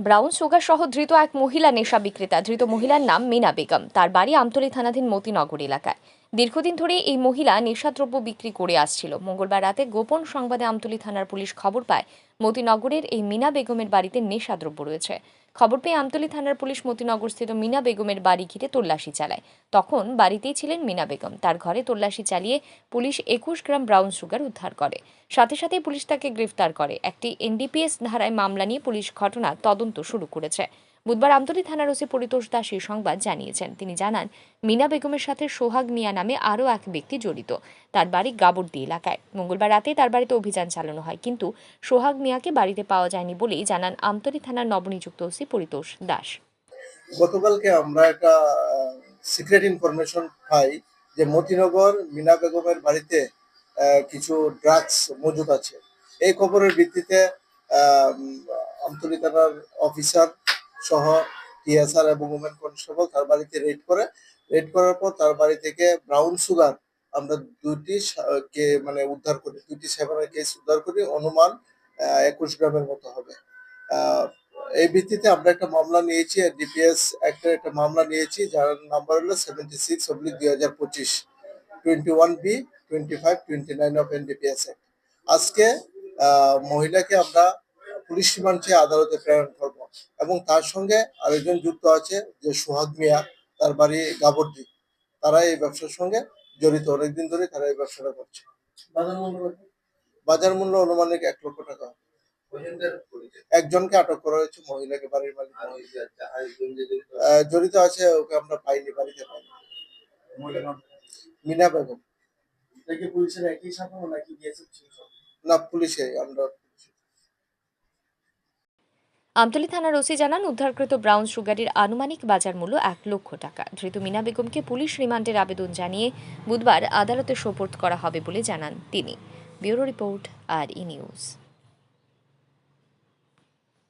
Brown sugar সহ ধৃত এক মহিলা নেশা বিক্রেতা। ধৃত মহিলার নাম মিনা বেগম। তার বাড়ি আমতলী থানাধীন মতিনগর এলাকায়। দীর্ঘদিন ধরে এই মহিলা নেশাদ্রব্য বিক্রি করে আসছিল। মঙ্গলবার রাতে গোপন সংবাদে আমতলী থানার পুলিশ খবর পায়, মতিনগরের এই মিনা বেগমের বাড়িতে নেশাদ্রব্য রয়েছে। খবর পেয়ে আমতলী থানার পুলিশ মতিনগর স্থিত মিনা বেগমের বাড়ি ঘিরে তল্লাশি চালায়। তখন বাড়িতেই ছিলেন মিনা বেগম। তার ঘরে তল্লাশি চালিয়ে পুলিশ একুশ গ্রাম ব্রাউন সুগার উদ্ধার করে। সাথে সাথে পুলিশ তাকে গ্রেফতার করে। একটি এনডিপিএস ধারায় মামলা নিয়ে পুলিশ ঘটনার তদন্ত শুরু করেছে। বুধবার আমতলী থানার ওসি পরিতোষ দাস এই সংবাদ জানিয়েছেন। তিনি জানান, মিনা বেগমের সাথে সোহাগ মিয়া নামে আরও এক ব্যক্তি জড়িত। তার বাড়ি গাবর্দি এলাকায়। মঙ্গলবার রাতে তার বাড়িতে অভিযান চালানো হয়। কিন্তু সোহাগ মিয়াকে বাড়িতে পাওয়া যায়নি বলেই জানান আমতলী থানার নবনিযুক্ত ওসি পরিতোষ দাস। গতকালকে আমরা একটা সিক্রেট ইনফরমেশন পাই যে মতিনগর মিনা বেগমের বাড়িতে কিছু ড্রাগস মজুদ আছে। এই খবরের ভিত্তিতে আমতলী থানার অফিসার সহ টিএসআর এবং উমেন কনস্টেবল তার বাড়িতে রেড করে। রেড করার পর তার বাড়ি থেকে ব্রাউন সুগার আমরা দুটি কে মানে উদ্ধার করি দুটি সেভেনের কেস উদ্ধার করি অনুমান একুশ গ্রামের মতো হবে। এই ভিত্তিতে আমরা একটা মামলা নিয়েছি ডিপিএস একটা একটা মামলা নিয়েছি যার নাম্বার হলো সেভেন্টি সিক্স অব্লিক দুই হাজার পঁচিশ twenty one B twenty five twenty nine of NDPS আজকে আহ, মহিলাকে আমরা পুলিশ রিমান্ড চেয়ে আদালতে প্রেরণ করব। এবং তার সঙ্গে আরেকজন যুক্ত আছে যে সোহাগ মিয়া তার বাড়ি গাবর্দি। তারা এই ব্যবসার সঙ্গে জড়িত। অনেকদিন ধরে তারা এই ব্যবসাটা করছে। বাজার মূল্য অনুমানিক এক লক্ষ টাকা। একজনকে আটক করা হয়েছে মহিলাকে বাড়ির মালিক। আহ, জড়িত আছে ওকে আমরা পাইনি বাড়িতে পাইনি। মিনা বেগম। পুলিশের একই সাথে নাকি? না পুলিশে আমরা আমতলী থানার ওসি জানান, উদ্ধারকৃত ব্রাউন সুগারের আনুমানিক বাজার মূল্য এক লক্ষ টাকা। ধৃত মিনা বেগমকে পুলিশ রিমান্ডের আবেদন জানিয়ে বুধবার আদালতে সোপর্দ করা হবে বলে জানান তিনি। ব্যুরো রিপোর্ট, আর ই নিউজ।